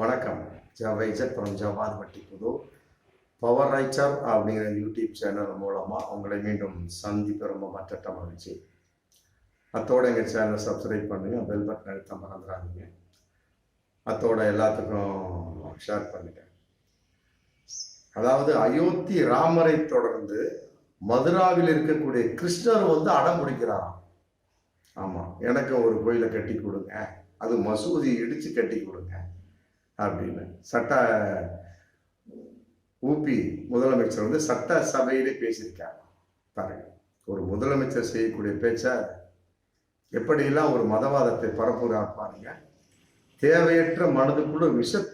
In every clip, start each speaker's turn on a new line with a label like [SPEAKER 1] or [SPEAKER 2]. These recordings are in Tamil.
[SPEAKER 1] வணக்கம். ஜவைஜர் ஃப்ரம் ஜவாத்பட்டி புது. பவர் ரைச்சர் அப்படிங்கிற யூடியூப் சேனல் மூலமாக உங்களை மீண்டும் சந்திப்பு ரொம்ப மற்ற மகிழ்ச்சி. அத்தோட எங்கள் சேனலை சப்ஸ்கிரைப் பண்ணுங்க பெல் பட்டன் அழுத்த மறந்துடாதீங்க. அத்தோட எல்லாத்துக்கும் ஷேர் பண்ணுங்கள் அதாவது அயோத்தி ராமரை தொடர்ந்து மதுராவில் இருக்கக்கூடிய கிருஷ்ணர் வந்து அடம் பிடிக்கிறாராம். ஆமாம் எனக்கு ஒரு கோயிலை கட்டி கொடுங்க. அது மசூதி இடித்து கட்டி கொடுங்க. அப்படின்னு. சட்ட ஊபி முதலமைச்சர் வந்து சட்ட சபையிலே பேசியிருக்காங்க. பாருங்க. ஒரு முதலமைச்சர் செய்யக்கூடிய பேச்ச எப்படியெல்லாம் ஒரு மதவாதத்தை பரப்புகிறார் பாருங்க. தேவையற்ற மனதுக்குள்ள விஷ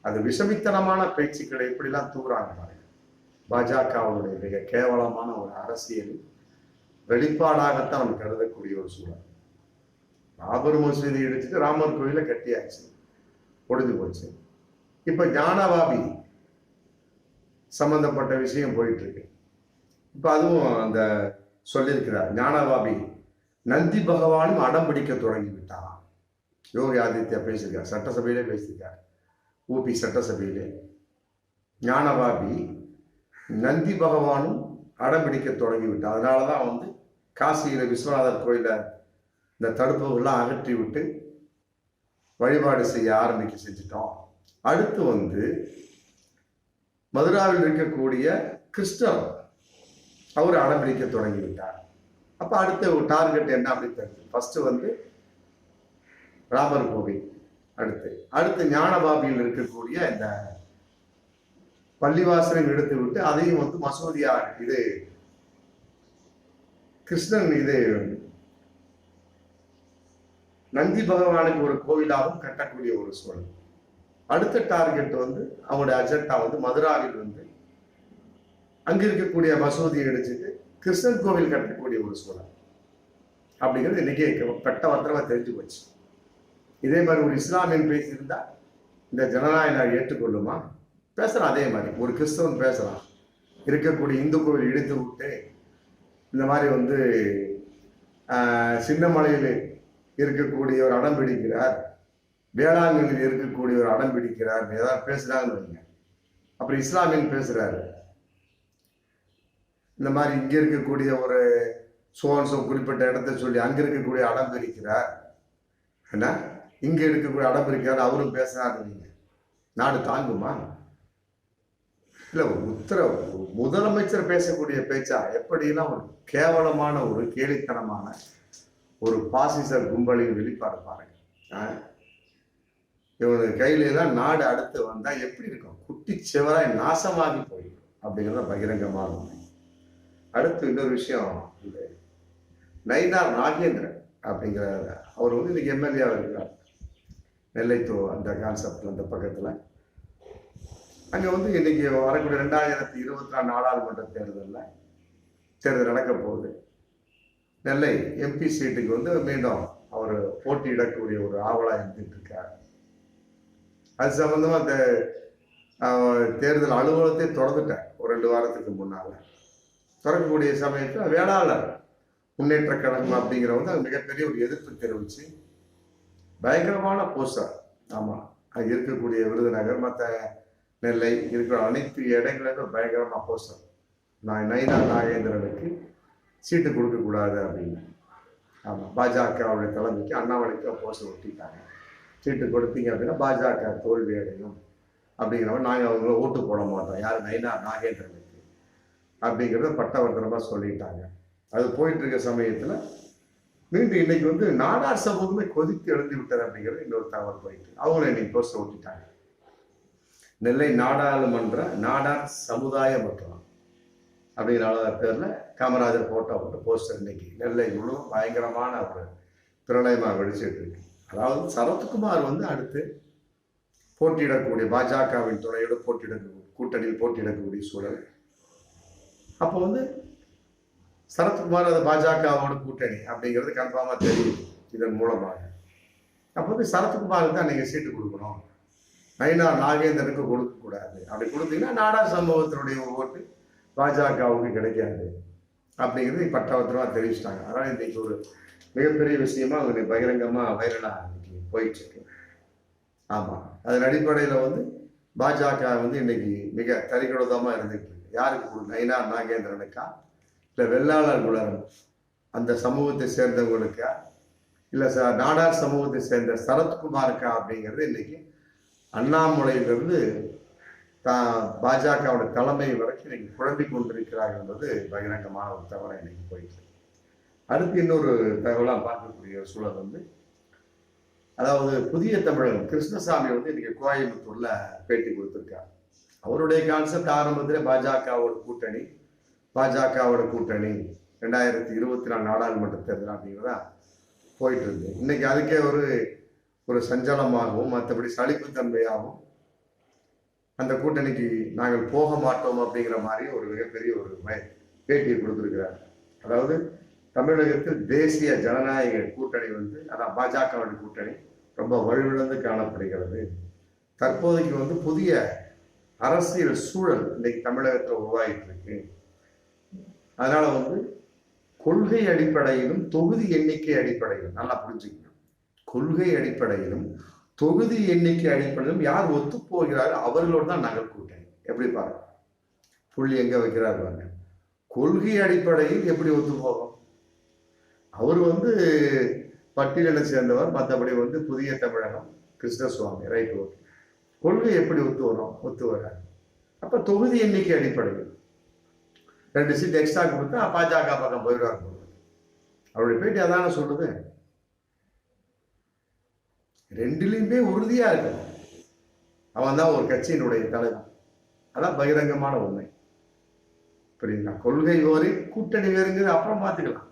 [SPEAKER 1] அது விஷமித்தனமான பேச்சுக்களை எப்படிலாம் தூங்குறாங்க பாருங்க. பாஜகவுடைய மிக கேவலமான ஒரு அரசியல் வெளிப்பாடாகத்தான் அவன் கருதக்கூடிய ஒரு சூழல். பாபர் மசூதி இடிச்சுட்டு ராமர் கோயிலை கட்டியாச்சு. ஒடிஞ்சு போச்சு. இப்போ ஞானவாபி சம்பந்தப்பட்ட விஷயம் போயிட்டுருக்கு. இப்போ அதுவும் அந்த சொல்லியிருக்கிறார் ஞானவாபி நந்தி பகவானும் அடம் பிடிக்க தொடங்கி விட்டாராம் யோகி ஆதித்யா பேசியிருக்கார் சட்டசபையிலே பேசியிருக்கார். ஊபி சட்டசபையிலே. ஞானவாபி நந்தி பகவானும் அடம் பிடிக்க தொடங்கி அதனால தான் வந்து காசியில் விஸ்வநாதர் கோயிலை இந்த தடுப்புகள்லாம் அகற்றி விட்டு வழிபாடு செய்ய ஆரம்பிக்க செஞ்சிட்டோம். அடுத்து வந்து மதுராவில் இருக்கக்கூடிய கிருஷ்ணர் அவர் அடம்பிடிக்க தொடங்கிவிட்டார். அப்போ அடுத்த டார்கெட் என்ன அப்படின்னு தெரிஞ்சு ஃபர்ஸ்ட் வந்து ராமர் கோவில் அடுத்து அடுத்து ஞானபாபியில் இருக்கக்கூடிய இந்த பள்ளிவாசலையும் எடுத்து விட்டு அதையும் வந்து மசூதியார் இது கிருஷ்ணன் இது நந்தி பகவானுக்கு ஒரு கோவிலாகவும் கட்டக்கூடிய ஒரு சூழல். அடுத்த டார்கெட் வந்து அவங்களுடைய அஜெண்டா வந்து மதுராவில் வந்து அங்க இருக்கக்கூடிய மசூதியை இடிச்சிட்டு கிருஷ்ணன் கோவில் கட்டக்கூடிய ஒரு சூழல். அப்படிங்கிறது இன்னைக்கு பெட்ட வத்திரமா தெரிஞ்சு போச்சு. இதே மாதிரி ஒரு இஸ்லாமியன் பேசியிருந்தா இந்த ஜனநாயக ஏற்றுக்கொள்ளுமா? பேசுறான் அதே மாதிரி. ஒரு கிறிஸ்தவன் பேசுகிறான் இருக்கக்கூடிய இந்து கோவில் இடித்து விட்டு இந்த மாதிரி வந்து சின்னமலையில் இருக்கக்கூடிய ஒரு அடம் பிடிக்கிறார். வேளாங்கண்ணில் இருக்கக்கூடிய ஒரு அடம் பிடிக்கிறார். ஏதாவது பேசுறாங்கன்னு வைங்க அப்புறம் இஸ்லாமியன் பேசுறாரு. இந்த மாதிரி இங்க இருக்கக்கூடிய ஒரு சோன்சோ குறிப்பிட்ட இடத்த சொல்லி அங்க இருக்கக்கூடிய அடம் பிரிக்கிறார் என்ன? இங்க இருக்கக்கூடிய அடம் பிரிக்கிறார் அவரும் பேசுறாரு நாடு தாங்குமா? இல்ல உத்தரவு முதலமைச்சர் பேசக்கூடிய பேச்சா? எப்படிலாம் ஒரு கேவலமான ஒரு கேலித்தனமான ஒரு பாசிசர் கும்பலின் வெளிப்பாடு பாருங்க. ஆ? இவனுக்கு கையில நாடு அடுத்து வந்தால் எப்படி இருக்கும்? குட்டி சிவராய் நாசமாகி போயிடும். அப்படிங்கிறத பகிரங்கமாக உண்மை. அடுத்து இன்னொரு விஷயம் இந்த நயினார் நாகேந்திரன் அப்படிங்கிற அவர் வந்து இன்னைக்கு எம்எல்ஏ இருக்கிறார் நெல்லைத்தோ அந்த கான்செப்ட்ல அந்த பக்கத்தில். அங்கே வந்து இன்னைக்கு வரக்கூடிய ரெண்டாயிரத்தி இருபத்தி நாலு நாடாளுமன்ற தேர்தலில் தேர்தல் நடக்க போகுது. நெல்லை எம்பி சீட்டுக்கு வந்து மீண்டும் அவர் போட்டியிடக்கூடிய ஒரு ஆவலாக இருந்துட்டு இருக்கார் அது சம்மந்தமாக அந்த தேர்தல் அலுவலகத்தை திறந்துட்டேன் ஒரு ரெண்டு வாரத்துக்கு முன்னால். திறக்கக்கூடிய சமயத்தில் வேளாளர் முன்னேற்ற கழகம் அப்படிங்கிறவங்க அது மிகப்பெரிய ஒரு எதிர்ப்பு தெரிவிச்சு பயங்கரமான போஸ்டர். ஆமாம் அது இருக்கக்கூடிய விருதுநகர் மற்ற நெல்லை இருக்கிற அனைத்து இடங்களிலும் பயங்கரமாக போஸ்டர். நான் நைனா நாகேந்திரனுக்கு சீட்டு கொடுக்கக்கூடாது அப்படின்னு. ஆமாம் பாஜகவுடைய தலைமைக்கு அண்ணாமலைக்கு போஸ்டர் ஒட்டிட்டாங்க. சீட்டு கொடுத்தீங்க அப்படின்னா பாஜக தோல்வி அடையும். அப்படிங்கிறவங்க நாங்கள் அவங்கள ஓட்டு போட மாட்டோம். யார்? நைனா நாகேந்திரனுக்கு. அப்படிங்கிறத பட்டவர்த்தனமாக சொல்லிட்டாங்க. அது போயிட்டு இருக்க சமயத்தில் மீண்டும் இன்னைக்கு வந்து நாடார் சமூகமே கொதித்து எழுந்து விட்டது அப்படிங்கிறது இன்னொரு தகவல் போயிட்டு அவங்களும் இன்னைக்கு போஸ்ட் ஓட்டிட்டாங்க நெல்லை நாடாளுமன்ற நாடார் சமுதாய மற்றும் அப்படிங்கிற பேர்ல காமராஜர் போட்டோ போட்டு போஸ்டர் இன்னைக்கு நெல்லை முழுவதும் பயங்கரமான ஒரு பிரணயமாக வெடிச்சிட்டு இருக்கு. அதாவது சரத்குமார் வந்து அடுத்து போட்டியிடக்கூடிய பாஜகவின் துணையோடு போட்டியிடக்கூடிய கூட்டணியில் போட்டியிடக்கூடிய சூழல். அப்போ வந்து சரத்குமார் அது பாஜகவோட கூட்டணி அப்படிங்கிறது கன்ஃபார்மாக தெரியும் இதன் மூலமாக. அப்போ வந்து சரத்குமாருக்கு தான் நீங்கள் சீட்டு கொடுக்கணும். நயினார் நாகேந்திரனுக்கு கொடுக்கக்கூடாது அப்படி கொடுத்தீங்கன்னா நாடார் சம்பவத்தினுடைய ஓட்டு பாஜகவுக்கு கிடைக்காது. அப்படிங்கிறது பட்டபத்திரமா தெரிவிச்சிட்டாங்க. அதனால இன்னைக்கு ஒரு மிகப்பெரிய விஷயமா அவங்க பகிரங்கமா வைரலா இன்னைக்கு போயிட்டு இருக்கு. ஆமாம் அதன் அடிப்படையில் வந்து பாஜக வந்து இன்னைக்கு மிக தரிகடதமாக இருந்துட்டு இருக்கு. யாருக்கு நைனா நாகேந்திரனுக்கா? இல்லை வெள்ளாளர் குலரும் அந்த சமூகத்தை சேர்ந்தவங்களுக்கா? இல்லை ச நாடார் சமூகத்தை சேர்ந்த சரத்குமாருக்கா அப்படிங்கிறது இன்னைக்கு அண்ணாமலையிலிருந்து தான் பாஜகவோட தலைமை வரைக்கும் இன்னைக்கு குழம்பி கொண்டிருக்கிறார் என்பது பகிரங்கமான ஒரு தகவலை இன்னைக்கு போயிட்டு அடுத்து இன்னொரு தகவலாக பார்க்கக்கூடிய ஒரு சூழல் வந்து அதாவது புதிய தமிழகம் கிருஷ்ணசாமி வந்து இன்னைக்கு கோயம்புத்தூர்ல பேட்டி கொடுத்துருக்கார். அவருடைய கான்செப்ட் ஆரம்பத்தில் பாஜகவோட கூட்டணி பாஜகவோட கூட்டணி ரெண்டாயிரத்தி இருபத்தி நாலு நாடாளுமன்ற தேர்தல் அப்படிங்கிறதா போயிட்டு இருந்து இன்னைக்கு அதுக்கே ஒரு ஒரு சஞ்சலமாகவும் மற்றபடி சளிப்புத்தன்மையாகவும் அந்த கூட்டணிக்கு நாங்கள் போக மாட்டோம் அப்படிங்கிற மாதிரி ஒரு மிகப்பெரிய ஒரு பேட்டியை கொடுத்துருக்கிறார். அதாவது தமிழகத்தில் தேசிய ஜனநாயக கூட்டணி வந்து அதான் பாஜகவோட கூட்டணி ரொம்ப வலுவிழந்து காணப்படுகிறது. தற்போதைக்கு வந்து புதிய அரசியல் சூழல் இன்னைக்கு தமிழகத்தில் உருவாகிட்டு இருக்கு அதனால வந்து கொள்கை அடிப்படையிலும் தொகுதி எண்ணிக்கை அடிப்படையிலும் நல்லா புரிஞ்சுக்கணும். கொள்கை அடிப்படையிலும் தொகுதி எண்ணிக்கை அடிப்படையிலும் யார் ஒத்து போகிறாரோ அவர்களோடு தான் நாங்கள் கூட்டணி. எப்படி பாருங்க புள்ளி எங்க வைக்கிறார் பாருங்க. கொள்கை அடிப்படையில் எப்படி ஒத்து போகும்? அவர் வந்து பட்டியலை சேர்ந்தவர் மற்றபடி வந்து புதிய தமிழகம் கிருஷ்ணசுவாமி ரைட் ஓகே. கொள்கை எப்படி ஒத்து வரும்? ஒத்து வராது. அப்போ தொகுதி எண்ணிக்கை அடிப்படையில். ரெண்டு சீட் எக்ஸ்ட்ரா கொடுத்தா பாஜக பக்கம் போயிடுவார் அவருடைய பேட்டி அதான சொல்லுது ரெண்டுலேயுமே உறுதியாக இருக்கணும். அவன் தான் ஒரு கட்சியினுடைய தலைவன் அதான் பகிரங்கமான உண்மை. புரியுங்களா கொள்கை வேறு கூட்டணி வேறுங்கிறது அப்புறம் பார்த்துக்கலாம்.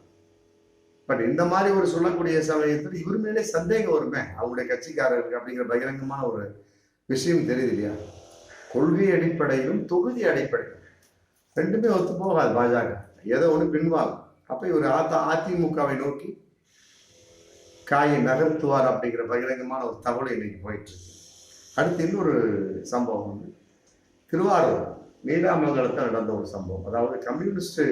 [SPEAKER 1] பட் இந்த மாதிரி ஒரு சொல்லக்கூடிய சமயத்தில் இவர் மேலே சந்தேகம் வருமே அவங்களுடைய கட்சிக்காரருக்கு அப்படிங்கிற பகிரங்கமான ஒரு விஷயம் தெரியுது இல்லையா? கொள்கை அடிப்படையிலும் தொகுதி அடிப்படையிலும். ரெண்டுமே ஒத்து போகாது பாஜக. ஏதோ ஒன்று பின்வாங்கும். அப்போ இவர் ஆத்தா அதிமுகவை நோக்கி காயை நகர்த்துவார் அப்படிங்கிற பகிரங்கமான ஒரு தகவல் இன்னைக்கு போயிட்டு அடுத்து இன்னொரு சம்பவம் வந்து திருவாரூர் நீடாமங்கலத்தில் நடந்த ஒரு சம்பவம். அதாவது கம்யூனிஸ்ட்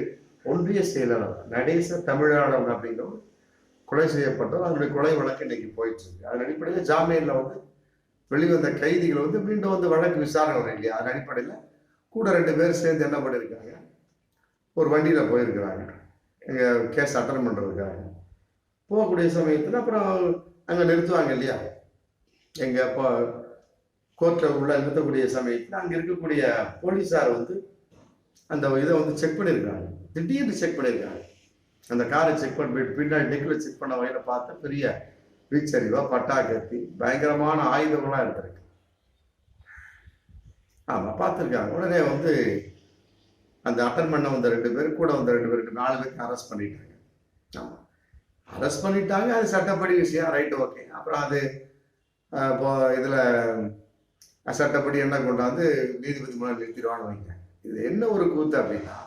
[SPEAKER 1] ஒன்றிய செயலாளர் நடேச தமிழாளன் அப்படிங்கிறவர் கொலை செய்யப்பட்டவர். அதனுடைய கொலை வழக்கு இன்னைக்கு போயிட்டு இருக்கு அதன் அடிப்படையில் ஜாமீனில் வந்து வெளிவந்த கைதிகள் வந்து மீண்டும் வந்து வழக்கு விசாரணை வரும் இல்லையா? அதன் அடிப்படையில் கூட ரெண்டு பேர் சேர்ந்து என்ன பண்ணியிருக்காங்க? ஒரு வண்டியில் போயிருக்கிறாங்க. எங்கள் கேஸ் அட்டன் பண்ணுறதுக்காக போகக்கூடிய சமயத்தில் அப்புறம் அங்கே நிறுத்துவாங்க இல்லையா? எங்கள் இப்போ கோர்ட்டில் உள்ள நிறுத்தக்கூடிய சமயத்தில் அங்கே இருக்கக்கூடிய போலீஸார் வந்து அந்த இதை வந்து செக் பண்ணியிருக்காங்க திடீர்னு செக் பண்ணியிருக்காங்க அந்த காரை செக் பண்ணி பின்னாடி நெக்கில் செக் பண்ண வகையில் பார்த்தா பெரிய வீச்சரிவா பட்டா கத்தி பயங்கரமான ஆயுதங்கள்லாம் இருந்திருக்கு ஆமாம் பார்த்துருக்காங்க. உடனே வந்து அந்த அட்டன் பண்ண வந்த ரெண்டு பேர் கூட வந்த ரெண்டு பேருக்கு நாலு பேருக்கு அரெஸ்ட் பண்ணிட்டாங்க. ஆமாம் அரெஸ்ட் பண்ணிட்டாங்க அது சட்டப்படி விஷயம். ரைட் ஓகே அப்புறம் அது இப்போ இதில் சட்டப்படி என்ன கொண்டாந்து நீதிபதி முன்னாடி நிறுத்திடுவான்னு வைங்க. இது என்ன ஒரு கூத்து அப்படின்னா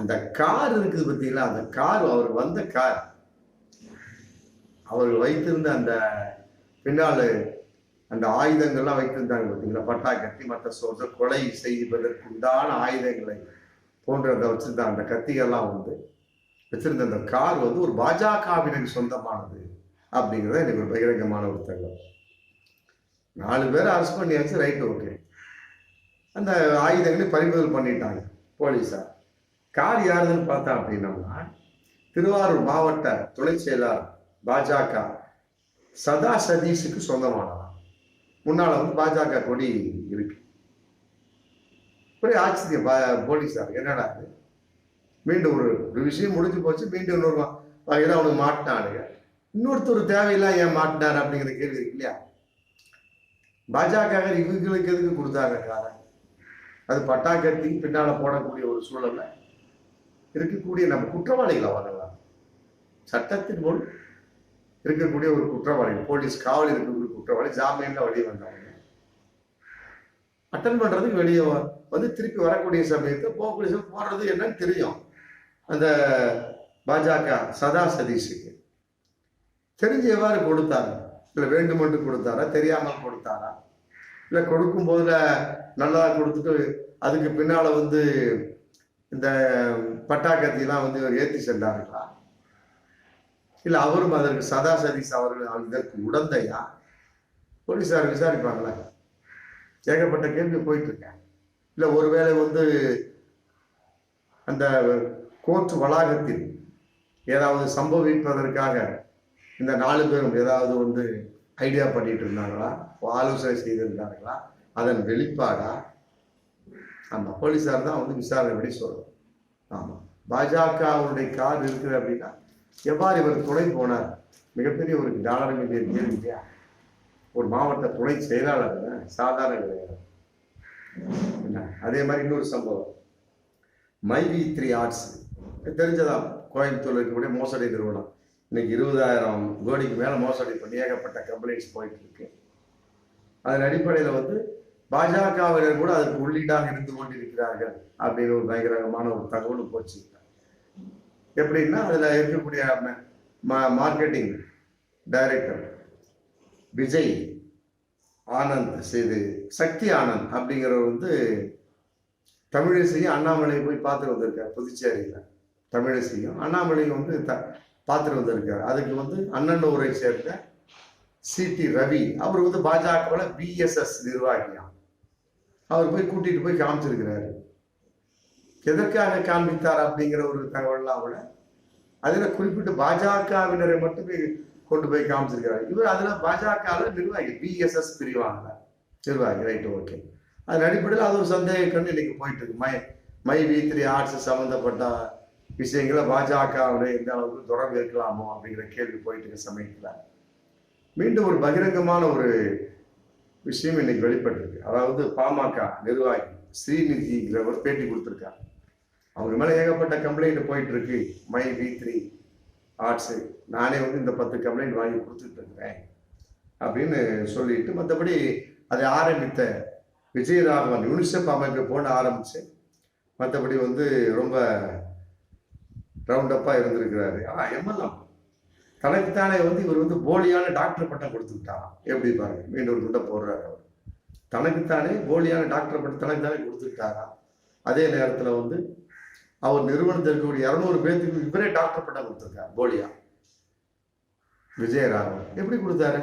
[SPEAKER 1] அந்த கார் இருக்குது பார்த்தீங்களா? அந்த கார் அவர் வந்த கார். அவர் வைத்திருந்த அந்த பின்னால் அந்த ஆயுதங்கள்லாம் வைத்திருந்தாங்க பார்த்தீங்களா? பட்டா கத்தி மற்ற சோர்ஸ கொலை செய்வதற்கு உண்டான ஆயுதங்களை போன்றதை வச்சுருந்தாங்க. அந்த கத்திகள்லாம் வந்து வச்சிருந்த அந்த கார் வந்து ஒரு பாஜகவினருக்கு சொந்தமானது அப்படிங்கிறத எனக்கு ஒரு பகிரங்கமான ஒரு தகவல் நாலு பேர் அரெஸ்ட் பண்ணியாச்சு ரைட் ஓகே அந்த ஆயுதங்களை பறிமுதல் பண்ணிட்டாங்க போலீஸார் கார் யாருன்னு பார்த்தா அப்படின்னம்னா திருவாரூர் மாவட்ட துணை செயலாளர் பாஜக சதா சதீஷுக்கு சொந்தமானதான் முன்னால் வந்து பாஜக கொடி இருக்கு. ஒரே ஆச்சரியம் பா- போலீஸார். என்னடா இது? மீண்டும் ஒரு ஒரு விஷயம் முடிஞ்சு போச்சு மீண்டும் இன்னொரு வ- அவனுக்கு மாட்டினானுங்க. இன்னொருத்தர் தேவையில்லாம் ஏன் மாட்டினார் அப்படிங்கிற கேள்வி இருக்கு இல்லையா? பாஜக இவங்களுக்கு எதுக்கு கொடுத்தாங்க காரன் அது பட்டாக்கத்தி பின்னால் போடக்கூடிய ஒரு சூழலை இருக்கக்கூடிய நம்ம குற்றவாளிகளை வாங்கலாம். சட்டத்தின் முன் இருக்கக்கூடிய ஒரு குற்றவாளி போலீஸ் காவல் இருக்கக்கூடிய குற்றவாளி ஜாமீனில் வெளியே வந்தவங்க. அட்டன் பண்ணுறதுக்கு வெளியே வந்து திருப்பி வரக்கூடிய சமயத்தை போக போகிறது போடுறது என்னன்னு தெரியும். அந்த பாஜக சதா சதீஷுக்கு. தெரிஞ்சு எவ்வாறு கொடுத்தாரு? இல்லை வேண்டுமென்று கொடுத்தாரா? தெரியாமல் கொடுத்தாரா? இல்லை கொடுக்கும் போதில் நல்லா கொடுத்துட்டு அதுக்கு பின்னால் வந்து இந்த பட்டாக்கத்திலாம் வந்து இவர் ஏற்றி சென்றார்களா? இல்லை அவரும் அதற்கு சதா சதீஷ் அவர்கள் இதற்கு உடந்தையா? போலீஸார் விசாரிப்பாங்களா? ஏகப்பட்ட கேள்வி போயிட்டு இருக்கேன். இல்லை ஒருவேளை வந்து அந்த கோர்ட் வளாகத்தில் ஏதாவது சம்பவிப்பதற்காக இந்த நாலு பேரும் ஏதாவது வந்து ஐடியா பண்ணிட்டு இருந்தாங்களா ஆலோசனை செய்திருந்தார்களா அதன் வெளிப்பாடா? ஆமாம் போலீஸார் தான் வந்து விசாரணை படி சொல்லணும் ஆமாம் பாஜகவுடைய கார் இருக்குது அப்படின்னா எவ்வாறு இவர் துணை போனார்? மிகப்பெரிய ஒரு டாலர் மில்லியன் கேள்வி இல்லையா? ஒரு மாவட்ட துணை செயலாளர் சாதாரண கிடையாது. அதே மாதிரி இன்னொரு சம்பவம். மைவி த்ரீ ஆர்ட்ஸ். தெரிஞ்சதா கோயம்புத்தூர்ல இருக்கக்கூடிய மோசடி நிறுவனம். இன்னைக்கு இருபதாயிரம் கோடிக்கு மேல மோசடி பண்ணி ஏகப்பட்ட கம்ப்ளைண்ட்ஸ் போயிட்டு இருக்கு அதன் அடிப்படையில் வந்து பாஜகவினர் கூட அதற்கு உள்ளீடாக இருந்து கொண்டிருக்கிறார்கள் அப்படின்னு ஒரு பயங்கரமான ஒரு தகவலும் போச்சு. எப்படின்னா அதுல இருக்கக்கூடிய மார்க்கெட்டிங் டைரக்டர் விஜய் ஆனந்த் செய்து சக்தி ஆனந்த் அப்படிங்கிறவர் வந்து தமிழிசையும் அண்ணாமலையை போய் பார்த்துட்டு வந்திருக்கார் புதுச்சேரியில். தமிழிசையும் அண்ணாமலையும் வந்து த பார்த்துட்டு வந்திருக்கார். அதுக்கு வந்து அண்ணன் ஊரை சேர்ந்த சிடி ரவி அவர் வந்து பாஜகவில் பிஎஸ்எஸ் நிர்வாகியாம் அவர் போய் கூட்டிகிட்டு போய் காமிச்சிருக்கிறாரு. எதற்காக காண்பித்தார் அப்படிங்கிற ஒரு தகவல்லாம் கூட அதில் குறிப்பிட்டு பாஜகவினரை மட்டுமே கொண்டு போய் காமிச்சிருக்கிறார். இவர் அதில் பாஜகவில் நிர்வாகி பிஎஸ்எஸ் பிரிவாங்க நிர்வாகி. ரைட்டு ஓகே அதன் அடிப்படையில் அது ஒரு சந்தேக கண்டு இன்னைக்கு போயிட்டு இருக்கு. My my V three arts சம்மந்தப்பட்ட விஷயங்களை பாஜகவுடைய எந்த அளவுக்கு தொடர்பு இருக்கலாமோ அப்படிங்கிற கேள்வி போயிட்டு இருக்க சமயத்தில் மீண்டும் ஒரு பகிரங்கமான ஒரு விஷயம் இன்னைக்கு வெளிப்பட்டிருக்கு. அதாவது பாமக நிர்வாகி ஸ்ரீநிதிங்கிறவர் பேட்டி கொடுத்துருக்கார். அவங்க மேலே ஏகப்பட்ட கம்ப்ளைண்ட் போயிட்டு இருக்கு. மை வி த்ரீ ஆர்ட்ஸு நானே வந்து இந்த பத்து கம்ப்ளைண்ட் வாங்கி கொடுத்துட்டு இருக்கிறேன் அப்படின்னு சொல்லிட்டு மற்றபடி அதை ஆரம்பித்த விஜயராகவன் யூனிசெஃப் அமைப்பு போன ஆரம்பிச்சு மற்றபடி வந்து ரொம்ப ரவுண்டப்பாக இருந்திருக்கிறாரு. ஆனால் எம்எல்ஏ தனக்குத்தானே வந்து இவர் வந்து போலியான டாக்டர் பட்டம் கொடுத்துக்கிட்டாராம் எப்படி பாருங்க மீண்டும் ஒரு குண்டை போடுறாரு அவர். தனக்குத்தானே போலியான டாக்டர் பட்டம் தனக்குத்தானே கொடுத்துக்கிட்டாராம் அதே நேரத்தில் வந்து அவர் நிறுவனத்தில் இருக்கக்கூடிய இரநூறு பேர்த்துக்கு இவரே டாக்டர் பட்டம் கொடுத்துருக்காரு போலியா? விஜயராகவன். எப்படி கொடுத்தாரு?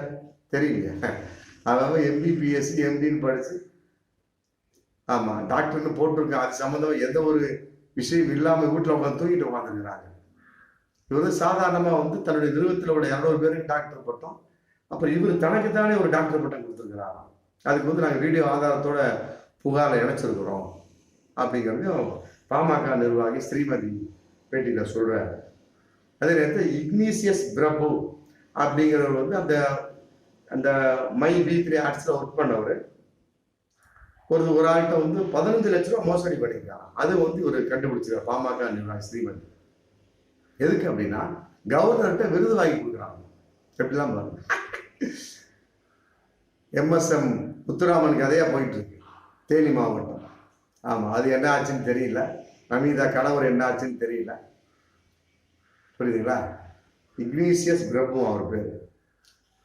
[SPEAKER 1] தெரியலையா. அதாவது எம்பிபிஎஸ்சி எம்டின்னு படித்து ஆமாம் டாக்டர்னு போட்டிருக்கான் அது சம்மந்தம் எந்த ஒரு விஷயம் இல்லாமல் வீட்டில் உட்காந்து தூங்கிட்டு உட்காந்துருக்கிறாங்க இவர் வந்து சாதாரணமாக வந்து தன்னுடைய நிறுவனத்தில் உள்ள இரநூறு பேருக்கு டாக்டர் பட்டம். அப்புறம் இவர் தனக்கு தானே ஒரு டாக்டர் பட்டம் கொடுத்துருக்கிறாராம். அதுக்கு வந்து நாங்கள் வீடியோ ஆதாரத்தோட புகாரில் இணைச்சிருக்கிறோம். அப்படிங்கிறதையும் பாமக நிர்வாகி ஸ்ரீமதி பேட்டியில் சொல்றாரு. அதே நேரத்தில் இக்னீசியஸ் பிரபு அப்படிங்கிறவர் வந்து அந்த அந்த மை பி த்ரீ ஆர்ட்ஸில் ஒர்க் பண்ணவர். ஒரு ஒரு ஆள்கிட்ட வந்து பதினஞ்சு லட்ச ரூபா மோசடி பண்ணியிருக்காங்க. அது வந்து ஒரு கண்டுபிடிச்சிருக்காரு. பாமக நிர்வாகி ஸ்ரீமதி. எதுக்கு அப்படின்னா கவர்னர்கிட்ட விருது வாங்கி கொடுக்குறாங்க. எப்படிலாம் பாருங்க. எம்எஸ்எம் முத்துராமன் கதையாக போயிட்டு இருக்கு. தேனி மாவட்டம். ஆமாம் அது என்ன ஆச்சுன்னு தெரியல. நமீதா கணவர் என்ன ஆச்சுன்னு தெரியல. புரியுதுங்களா? இக்னீசியஸ் பிரபு அவர் பேர்.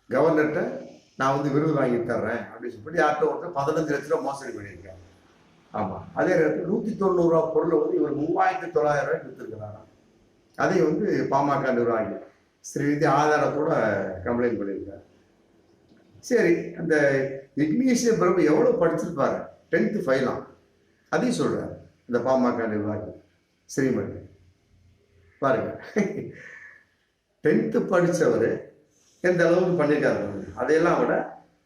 [SPEAKER 1] கவர்னர்கிட்ட நான் வந்து விருது வாங்கி தர்றேன் அப்படின்னு சொல்லி யார்கிட்ட ஒருத்தர் பதினஞ்சு லட்ச ரூபா மோசடி பண்ணியிருக்காரு ஆமாம் அதே நேரத்தில் நூற்றி தொண்ணூறுரூவா பொருளை வந்து இவர் மூவாயிரத்தி தொள்ளாயிரம் ரூபாய் வித்துருக்கிறாராம். அதை வந்து பாமக நிர்வாகி ஸ்ரீநிதி ஆதாரத்தோட கம்ப்ளைண்ட் பண்ணியிருக்காரு. சரி அந்த இக்னீஷிய பிரபு எவ்வளோ படிச்சிருப்பாரு? டென்த்து ஃபைலாம் அதையும் சொல்கிறார் இந்த பாமக நிர்வாகி ஸ்ரீமதி. பாருங்க. டென்த்து படித்தவர் எந்த அளவுக்கு பண்ணியிருக்காரு பாருங்க. அதையெல்லாம் விட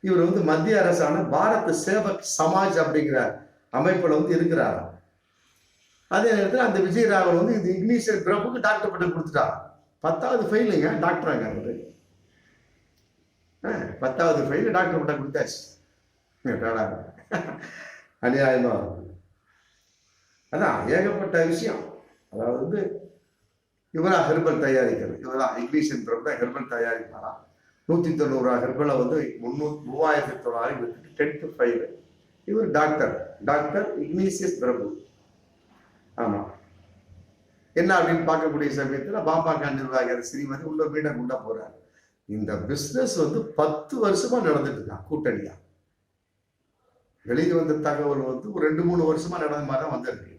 [SPEAKER 1] இவர் வந்து மத்திய அரசான பாரத் சேவக் சமாஜ் அப்படிங்கிற அமைப்பில் வந்து இருக்கிறார். அதே நேரத்தில் அந்த விஜயராகவன் வந்து இந்த இக்னீஷியர் பிரபுக்கு டாக்டர் பட்டம் கொடுத்துட்டார். பத்தாவது ஃபெயிலுங்க டாக்டராங்க அவரு ஆ, பத்தாவது ஃபெயிலு டாக்டர் பட்டம் கொடுத்தாச்சு. அநியாயமா? அதான் ஏகப்பட்ட விஷயம். அதாவது வந்து இவரா ஹெர்பல் தயாரிக்கிறது. இவரா இங்கிலீஷன் பிரபு தான் ஹெர்பல் தயாரிப்பாரா? நூற்றி தொண்ணூறு ஹெர்பலை வந்து முந்நூ மூவாயிரத்தி தொள்ளாயிரம் டென்த்து ஃபைவ் இவர் டாக்டர் டாக்டர் இக்னீசியஸ் பிரபு ஆமா. என்ன அப்படின்னு பார்க்கக்கூடிய சமயத்தில் பாமக நிர்வாகி அந்த ஸ்ரீமதி உள்ள வீட கொண்டா போறார். இந்த பிஸ்னஸ் வந்து பத்து வருஷமா நடந்துட்டு இருக்கான் கூட்டணியா. வெளியே வந்த தகவல் வந்து ஒரு ரெண்டு மூணு வருஷமா நடந்த மாதிரி தான் வந்திருக்கு.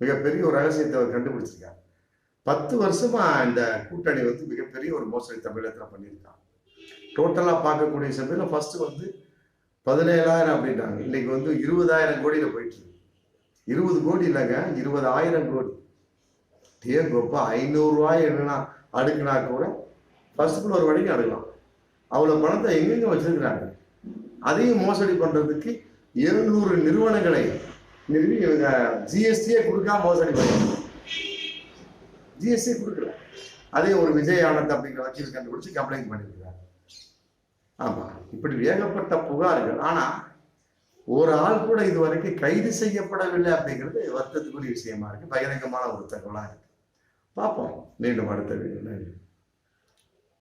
[SPEAKER 1] மிகப்பெரிய ஒரு ரகசியத்தை அவர் கண்டுபிடிச்சிருக்கார். பத்து வருஷமா இந்த கூட்டணி வந்து மிகப்பெரிய ஒரு மோசடி தமிழகத்தில் பண்ணியிருக்கான். டோட்டலாக பார்க்கக்கூடிய சமயத்தில் ஃபஸ்ட்டு வந்து பதினேழாயிரம் அப்படின்றாங்க. இன்னைக்கு வந்து இருபதாயிரம் கோடியில் போயிட்டு இருபது கோடி இல்லைங்க இருபதாயிரம் கோடி. டே கோப்பா ஐநூறுரூவாய் என்னன்னா அடுக்குனா கூட ஃபர்ஸ்ட் ஒரு வழிக்கு அடுக்கலாம். அவ்வளோ பணத்தை எங்கெங்க வச்சிருக்கிறாங்க? அதையும் மோசடி பண்ணுறதுக்கு எழுநூறு நிறுவனங்களை நிறுவி இவங்க ஜிஎஸ்டியே கொடுக்காம மோசடி பண்ணுறாங்க ஜிஎஸ்டி கொடுக்கல. அதே ஒரு விஜய் ஆனந்த் அப்படிங்கிற வக்கீல் கண்டுபிடிச்சு கம்ப்ளைண்ட் பண்ணிருக்கு. ஆமாம் இப்படி ஏகப்பட்ட புகார்கள். ஆனால் ஒரு ஆள் கூட இதுவரைக்கும் கைது செய்யப்படவில்லை அப்படிங்கிறது வருத்தத்துக்குரிய விஷயமா இருக்கு. பகிரங்கமான ஒரு தகவலாக இருக்கு. பார்ப்போம். மீண்டும் அடுத்த வீடியோ நன்றி